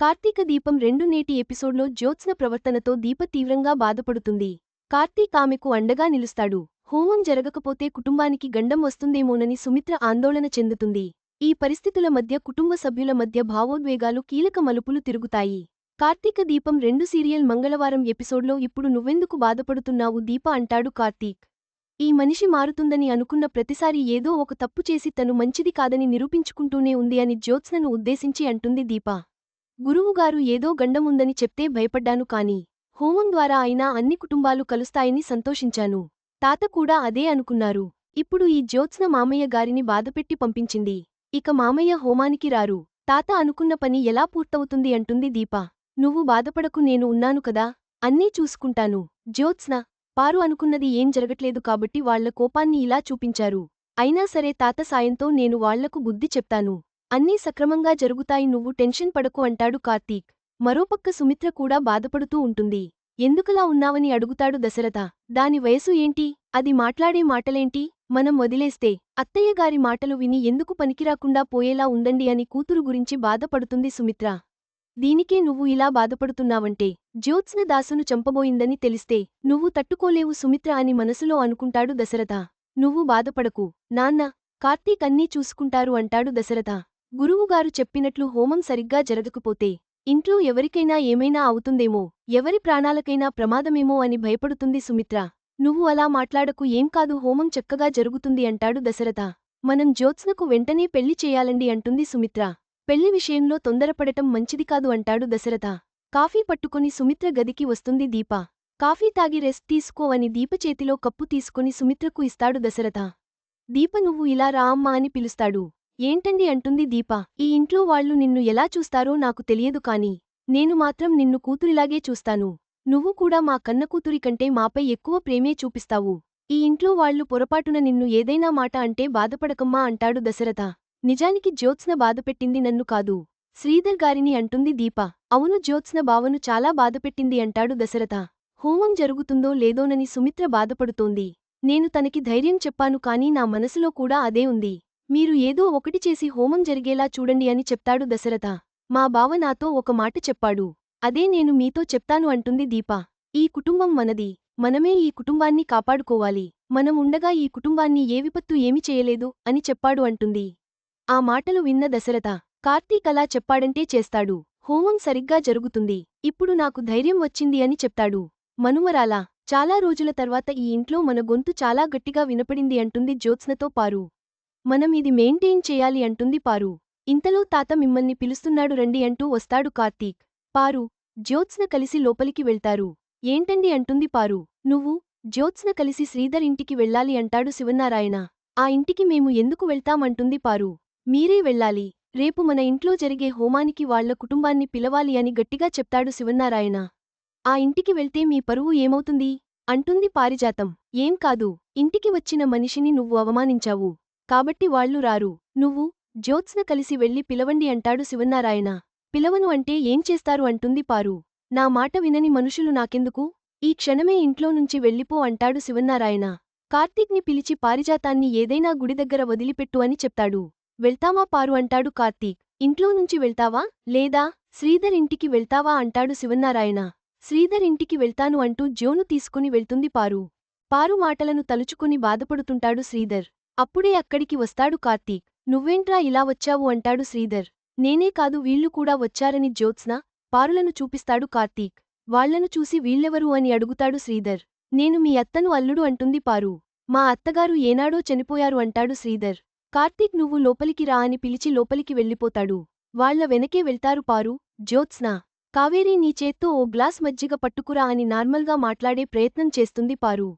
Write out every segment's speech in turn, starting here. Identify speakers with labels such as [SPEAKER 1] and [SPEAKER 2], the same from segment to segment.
[SPEAKER 1] కార్తీక దీపం రెండు నేటి ఎపిసోడ్లో జ్యోత్స్న ప్రవర్తనతో దీప తీవ్రంగా బాధపడుతుంది. కార్తీక్ ఆమెకు అండగా నిలుస్తాడు. హోమం జరగకపోతే కుటుంబానికి గండం వస్తుందేమోనని సుమిత్ర ఆందోళన చెందుతుంది. ఈ పరిస్థితుల మధ్య కుటుంబ సభ్యుల మధ్య భావోద్వేగాలు కీలక మలుపులు తిరుగుతాయి. కార్తీక దీపం రెండు సీరియల్ మంగళవారం ఎపిసోడ్లో ఇప్పుడు నువ్వెందుకు బాధపడుతున్నావు దీప అంటాడు కార్తీక్. ఈ మనిషి మారుతుందని అనుకున్న ప్రతిసారి ఏదో ఒక తప్పు చేసి తను మంచిది కాదని నిరూపించుకుంటూనే ఉంది అని జ్యోత్స్నను ఉద్దేశించి అంటుంది దీప. గురువుగారు ఏదో గండముందని చెప్తే భయపడ్డాను కాని హోమం ద్వారా అయినా అన్ని కుటుంబాలు కలుస్తాయని సంతోషించాను. తాత కూడా అదే అనుకున్నారు. ఇప్పుడు ఈ జ్యోత్స్న మామయ్య గారిని బాధపెట్టి పంపించింది. ఇక మామయ్య హోమానికి రారు. తాత అనుకున్న పని ఎలా పూర్తవుతుంది అంటుంది దీప. నువ్వు బాధపడకు నేను ఉన్నాను కదా? అన్నీ చూసుకుంటాను. జ్యోత్స్న పారు అనుకున్నది ఏం జరగట్లేదు కాబట్టి వాళ్ళ కోపాన్ని ఇలా చూపించారు. అయినా సరే తాత సాయంతో నేను వాళ్ళకు బుద్ధి చెప్తాను. అన్నీ సక్రమంగా జరుగుతాయి నువ్వు టెన్షన్ పడకు అంటాడు కార్తీక్. మరోపక్క సుమిత్ర కూడా బాధపడుతూ ఉంటుంది. ఎందుకలా ఉన్నావని అడుగుతాడు దశరథ. దాని వయసు ఏంటి? అది మాట్లాడే మాటలేంటి? మనం వదిలేస్తే. అత్తయ్యగారి మాటలు విని ఎందుకు పనికిరాకుండా పోయేలా ఉందండి అని కూతురు గురించి బాధపడుతుంది సుమిత్ర. దీనికే నువ్వు ఇలా బాధపడుతున్నావంటే. జ్యోత్స్న దాసును చంపబోయిందని తెలిస్తే. నువ్వు తట్టుకోలేవు సుమిత్ర అని మనసులో అనుకుంటాడు దశరథ. నువ్వు బాధపడకు. నాన్న కార్తీక్ అన్నీ చూసుకుంటారు అంటాడు దశరథ. గురువుగారు చెప్పినట్లు హోమం సరిగ్గా జరగకపోతే ఇంట్లో ఎవరికైనా ఏమైనా అవుతుందేమో ఎవరి ప్రాణాలకైనా ప్రమాదమేమో అని భయపడుతుంది సుమిత్ర. నువ్వు అలా మాట్లాడకు ఏం కాదు హోమం చక్కగా జరుగుతుంది అంటాడు దశరథ. మనం జ్యోత్స్నకు వెంటనే పెళ్ళి చేయాలండి అంటుంది సుమిత్ర. పెళ్ళి విషయంలో తొందరపడటం మంచిది కాదు అంటాడు దశరథ. కాఫీ పట్టుకుని సుమిత్ర గదికి వస్తుంది దీప. కాఫీ తాగి రెస్ట్ తీసుకో అని దీప చేతిలో కప్పు తీసుకుని సుమిత్రకు ఇస్తాడు దశరథ. దీప నువ్వు ఇలా రా అమ్మా అని పిలుస్తాడు. ఏంటండి అంటుంది దీప. ఈ ఇంట్లో వాళ్ళు నిన్ను ఎలా చూస్తారో నాకు తెలియదు కాని నేను మాత్రం నిన్ను కూతురిలాగే చూస్తాను. నువ్వు కూడా మా కన్న కూతురికంటే మాపై ఎక్కువ ప్రేమే చూపిస్తావు. ఈ ఇంట్లో వాళ్ళు పొరపాటున నిన్ను ఏదైనా మాట అంటే బాధపడకమ్మా అంటాడు దశరథ. నిజానికి జ్యోత్స్న బాధపెట్టింది నన్ను కాదు. శ్రీధర్ గారిని అంటుంది దీప. అవును జ్యోత్స్న బావను చాలా బాధపెట్టింది అంటాడు దశరథ. హోమం జరుగుతుందో లేదోనని సుమిత్ర బాధపడుతోంది. నేను తనకి ధైర్యం చెప్పాను కానీ నా మనసులో కూడా అదే ఉంది. మీరు ఏదో ఒకటి చేసి హోమం జరిగేలా చూడండి అని చెప్తాడు దశరథ. మా బావ నాతో ఒక మాట చెప్పాడు. అదే నేను మీతో చెప్తాను అంటుంది దీప. ఈ కుటుంబం మనది. మనమే ఈ కుటుంబాన్ని కాపాడుకోవాలి. మనం ఉండగా ఈ కుటుంబాన్ని ఏ విపత్తు ఏమి చేయలేదు అని చెప్పాడు అంటుంది. ఆ మాటలు విన్న దశరథ కార్తీక్ అలా చెప్పాడంటే చేస్తాడు. హోమం సరిగ్గా జరుగుతుంది. ఇప్పుడు నాకు ధైర్యం వచ్చింది అని చెప్తాడు. మనుమరాలా చాలా రోజుల తర్వాత ఈ ఇంట్లో మన గొంతు చాలా గట్టిగా వినపడింది అంటుంది జ్యోత్స్నతో పారు. మనం ఇది మెయింటైన్ చేయాలి అంటుంది పారు. ఇంతలో తాత మిమ్మల్ని పిలుస్తున్నాడు రండి అంటూ వస్తాడు కార్తీక్. పారు జ్యోత్స్న కలిసి లోపలికి వెళ్తారు. ఏంటండి అంటుంది పారు. నువ్వు జ్యోత్స్న కలిసి శ్రీధర్ ఇంటికి వెళ్ళాలి అంటాడు శివనారాయణ ఆ ఇంటికి మేము ఎందుకు వెళ్తామంటుంది పారు. మీరే వెళ్ళాలి. రేపు మన ఇంట్లో జరిగే హోమానికి వాళ్ళ కుటుంబాన్ని పిలవాలి అని గట్టిగా చెప్తాడు శివనారాయణ ఆ ఇంటికి వెళ్తే మీ పరువు ఏమవుతుంది? అంటుంది పారిజాతం. ఏం కాదు. ఇంటికి వచ్చిన మనిషిని నువ్వు అవమానించావు. కాబట్టి వాళ్ళు రారు. నువ్వు జ్యోత్స్న కలిసి వెళ్ళి పిలవండి అంటాడు శివన్నారాయణ. పిలవను అంటే ఏం చేస్తారు అంటుంది పారు. నా మాట వినని మనుషులు నాకెందుకు? ఈ క్షణమే ఇంట్లో నుంచి వెళ్ళిపో అంటాడు శివన్నారాయణ. కార్తీక్ని పిలిచి పారిజాతాన్ని ఏదైనా గుడి దగ్గర వదిలిపెట్టు అని చెప్తాడు. వెళ్తావా పారు అంటాడు కార్తీక్. ఇంట్లో నుంచి వెళ్తావా? లేదా శ్రీధర్ ఇంటికి వెళ్తావా అంటాడు శివన్నారాయణ. శ్రీధర్ ఇంటికి వెళ్తాను అంటూ జోను తీసుకుని వెళ్తుంది పారు. పారు మాటలను తలుచుకుని బాధపడుతుంటాడు శ్రీధర్. అప్పుడే అక్కడికి వస్తాడు కార్తీక్. నువ్వేంట్రా ఇలా వచ్చావు? అంటాడు శ్రీధర్. నేనే కాదు వీళ్ళు కూడా వచ్చారని జ్యోత్స్న పారులను చూపిస్తాడు కార్తీక్. వాళ్ళను చూసి వీళ్ళెవరు అని అడుగుతాడు శ్రీధర్. నేను మీ అత్తను అల్లుడు అంటుంది పారు. మా అత్తగారు ఏనాడో చనిపోయారు అంటాడు శ్రీధర్. కార్తీక్ నువ్వు లోపలికి రా అని పిలిచి లోపలికి వెళ్ళిపోతాడు. వాళ్ళ వెనకే వెళ్తారు పారు జ్యోత్స్న. కావేరీ నీ చేత్తో ఓ గ్లాస్ మజ్జిగ పట్టుకురా అని నార్మల్గా మాట్లాడే ప్రయత్నం చేస్తుంది పారు.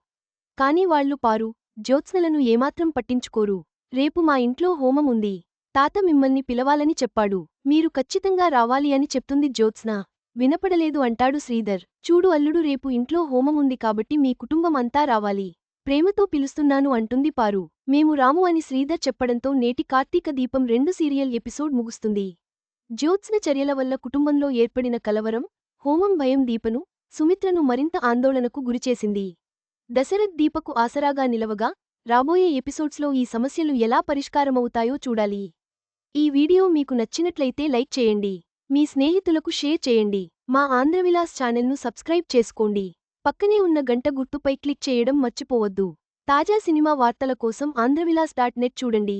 [SPEAKER 1] కాని వాళ్ళు పారు జ్యోత్స్నలను ఏమాత్రం పట్టించుకోరు. రేపు మా ఇంట్లో హోమం ఉంది. తాత మిమ్మల్ని పిలవాలని చెప్పాడు. మీరు ఖచ్చితంగా రావాలి అని చెప్తుంది జ్యోత్స్న. వినపడలేదు అంటాడు శ్రీధర్. చూడు అల్లుడు రేపు ఇంట్లో హోమం ఉంది కాబట్టి మీ కుటుంబం అంతా రావాలి. ప్రేమతో పిలుస్తున్నాను అంటుంది పారు. మేము రాము అని శ్రీధర్ చెప్పడంతో నేటి కార్తీక దీపం రెండు సీరియల్ ఎపిసోడ్ ముగుస్తుంది. జ్యోత్స్న చర్యల వల్ల కుటుంబంలో ఏర్పడిన కలవరం హోమం భయం దీపను సుమిత్రను మరింత ఆందోళనకు గురిచేసింది. దశరథ్ దీపకు ఆసరాగా నిలవగా రాబోయే ఎపిసోడ్స్లో ఈ సమస్యలు ఎలా పరిష్కారమవుతాయో చూడాలి. ఈ వీడియో మీకు నచ్చినట్లయితే లైక్ చేయండి. మీ స్నేహితులకు షేర్ చేయండి. మా ఆంధ్రవిలాస్ ఛానల్ను సబ్స్క్రైబ్ చేసుకోండి. పక్కనే ఉన్న గంట గుర్తుపై క్లిక్ చేయడం మర్చిపోవద్దు. తాజా సినిమా వార్తల కోసం ఆంధ్రవిలాస్ డాట్ నెట్ చూడండి.